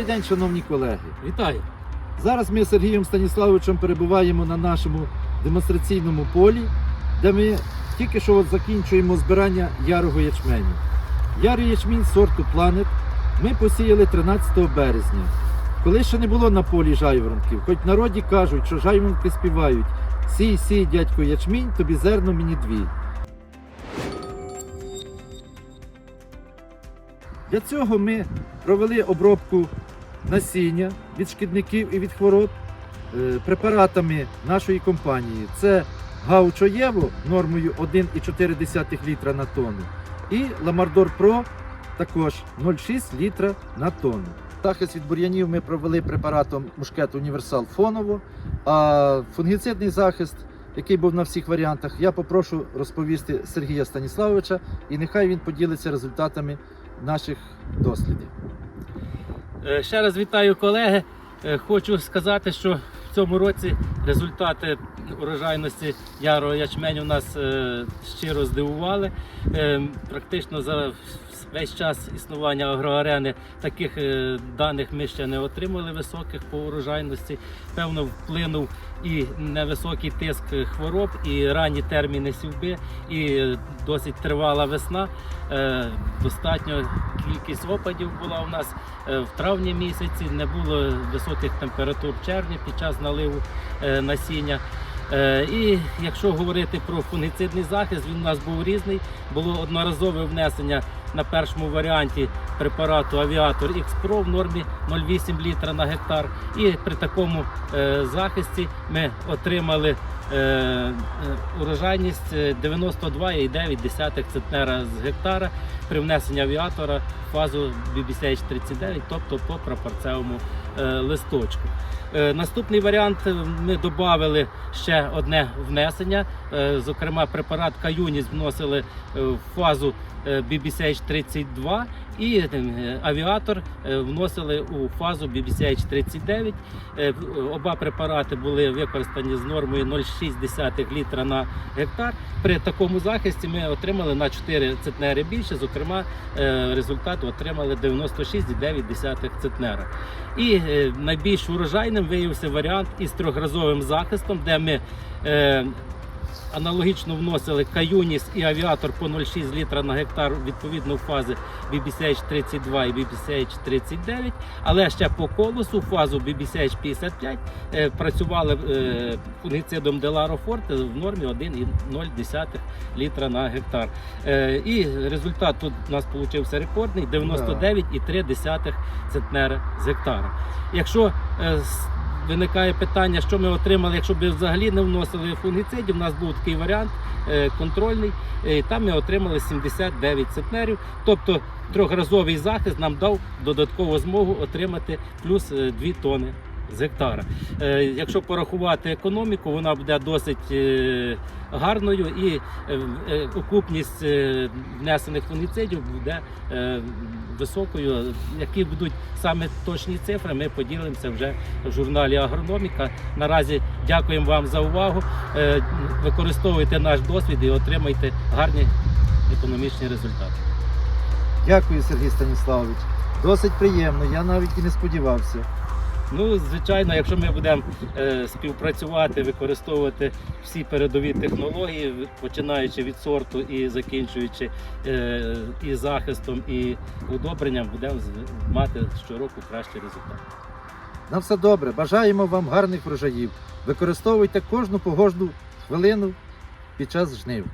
Добрий день, шановні колеги. Вітаю. Зараз ми з Сергієм Станіславовичем перебуваємо на нашому демонстраційному полі, де ми тільки що от закінчуємо збирання ярого ячменю. Ярий ячмінь сорту Планет ми посіяли 13 березня. Коли ще не було на полі жайворонків, хоч народі кажуть, що жайворонки співають Сій, сій, дядько ячмінь, тобі зерно мені дві. Для цього ми провели обробку насіння від шкідників і від хвороб е, препаратами нашої компанії. Це Гаучо Єво нормою 1,4 літра на тонну і Ламардор Про також 0,6 літра на тонну. Захист від бур'янів ми провели препаратом Мушкет Універсал фоново, а фунгіцидний захист, який був на всіх варіантах, я попрошу розповісти Сергія Станіславовича і нехай він поділиться результатами наших дослідів. Е, Ще раз вітаю колеги. Е, Хочу сказати, що в цьому році результати урожайності ярого ячменю нас е, щиро здивували. Е, Практично за весь час існування агроарени таких е, даних ми ще не отримали високих по урожайності. Певно, вплинув і невисокий тиск хвороб, і ранні терміни сівби, і досить тривала весна. Достатньо кількість опадів була у нас в травні місяці, не було високих температур в червні під час наливу насіння. Е, І якщо говорити про фунгіцидний захист, він у нас був різний. Було одноразове внесення на першому варіанті препарату Авіатор X-Pro в нормі 0,8 літра на гектар. І при такому е, захисті ми отримали е, урожайність е, 92,9 центнера з гектара при внесенні авіатора в фазу BBCH39, тобто по прапорцевому е, листочку. Наступний варіант ми додали ще одне внесення. Е, Зокрема, препарат Каюніс вносили е, в фазу е, BBCH32 і е, авіатор е, вносили у фазу BBCH39. Е, Оба препарати були використані з нормою 0,6 літра на гектар. При такому захисті ми отримали на 4 центнери більше. Зокрема, е, результат отримали 96,9 центнера. І е, найбільш урожайним виявився варіант із трьохразовим захистом, де ми е, аналогічно вносили каюніс і авіатор по 0,6 літра на гектар відповідно в фази BBCH 32 і BBCH 39, але ще по колосу фазу BBCH 55 е, працювали е, фунгіцидом Деларо Форте в нормі 1,0 літра на гектар. Е, і результат тут у нас вийшов рекордний 99,3 центнера з гектара. Якщо виникає питання, що ми отримали, якщо б взагалі не вносили фунгіцидів, у нас був такий варіант е, контрольний, І там ми отримали 79 центнерів, тобто трьохразовий захист нам дав додаткову змогу отримати плюс 2 тони з гектара. Е, Якщо порахувати економіку, вона буде досить е, гарною і е, окупність внесених фунгіцидів буде високою. Які будуть саме точні цифри, ми поділимося вже в журналі Агрономіка. Наразі дякуємо вам за увагу. Використовуйте наш досвід і отримайте гарні економічні результати. Дякую, Сергій Станіславович. Досить приємно, я навіть і не сподівався. Ну, звичайно, якщо ми будемо е, співпрацювати, використовувати всі передові технології, починаючи від сорту і закінчуючи е, і захистом, і удобренням, будемо мати щороку кращий результат. На все добре. Бажаємо вам гарних врожаїв. Використовуйте кожну погодну хвилину під час жнив.